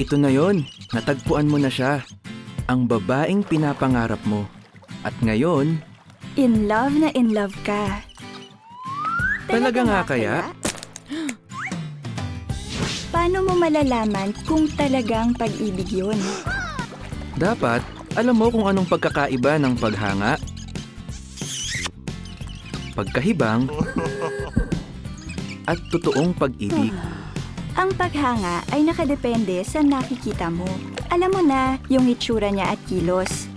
Ito na yon, natagpuan mo na siya. Ang babaeng pinapangarap mo. At ngayon, In love na in love ka. Talaga nga kaya? Paano mo malalaman kung talagang pag-ibig yun? dapat alam mo kung anong pagkakaiba ng paghanga, pagkahibang, at totoong pag-ibig. Ang paghanga ay nakadepende sa nakikita mo. Alam mo na yung itsura niya at kilos.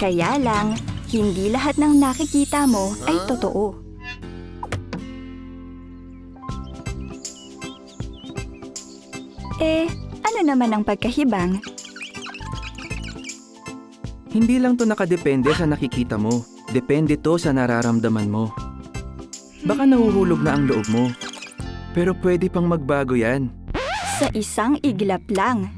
Kaya lang, hindi lahat ng nakikita mo ay totoo. Eh, ano naman ang pagkahibang? Hindi lang to nakadepende sa nakikita mo. Depende to sa nararamdaman mo. Baka nahuhulog na ang loob mo. Pero pwede pang magbago yan. Sa isang iglap lang.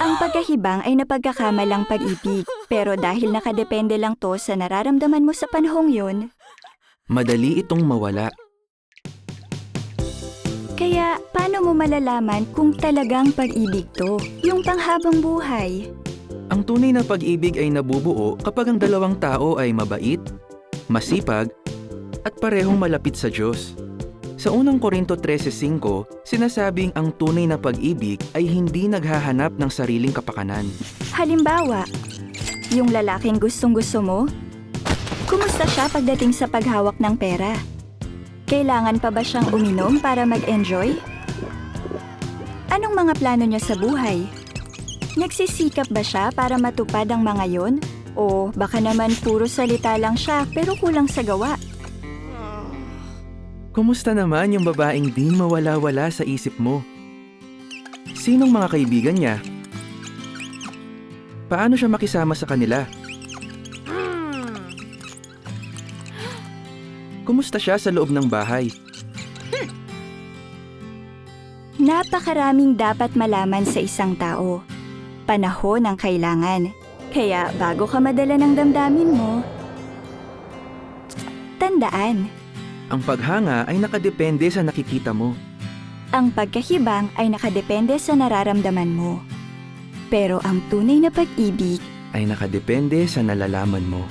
Ang pagkahibang ay napagkakamalang pag-ibig. Pero dahil nakadepende lang to sa nararamdaman mo sa panahong yun, Madali itong mawala. Kaya, paano mo malalaman kung talagang pag-ibig to? Yung panghabang buhay. Ang tunay na pag-ibig ay nabubuo kapag ang dalawang tao ay mabait, masipag, at parehong malapit sa Diyos. Sa unang Korinto 13.5, sinasabing ang tunay na pag-ibig ay hindi naghahanap ng sariling kapakanan. Halimbawa, yung lalaking gustong-gusto mo? Kumusta siya pagdating sa paghawak ng pera? Kailangan pa ba siyang uminom para mag-enjoy? Anong mga plano niya sa buhay? Nagsisikap ba siya para matupad ang mga yon? O baka naman puro salita lang siya pero kulang sa gawa? Kumusta naman yung babaeng di mawala-wala sa isip mo? Sinong mga kaibigan niya? Paano siya makisama sa kanila? Kumusta siya sa loob ng bahay? Napakaraming dapat malaman sa isang tao. Panahon ang kailangan. Kaya bago ka madala ng damdamin mo, tandaan, Ang paghanga ay nakadepende sa nakikita mo. ang pagkahibang ay nakadepende sa nararamdaman mo. Pero ang tunay na pag-ibig Ay nakadepende sa nalalaman mo.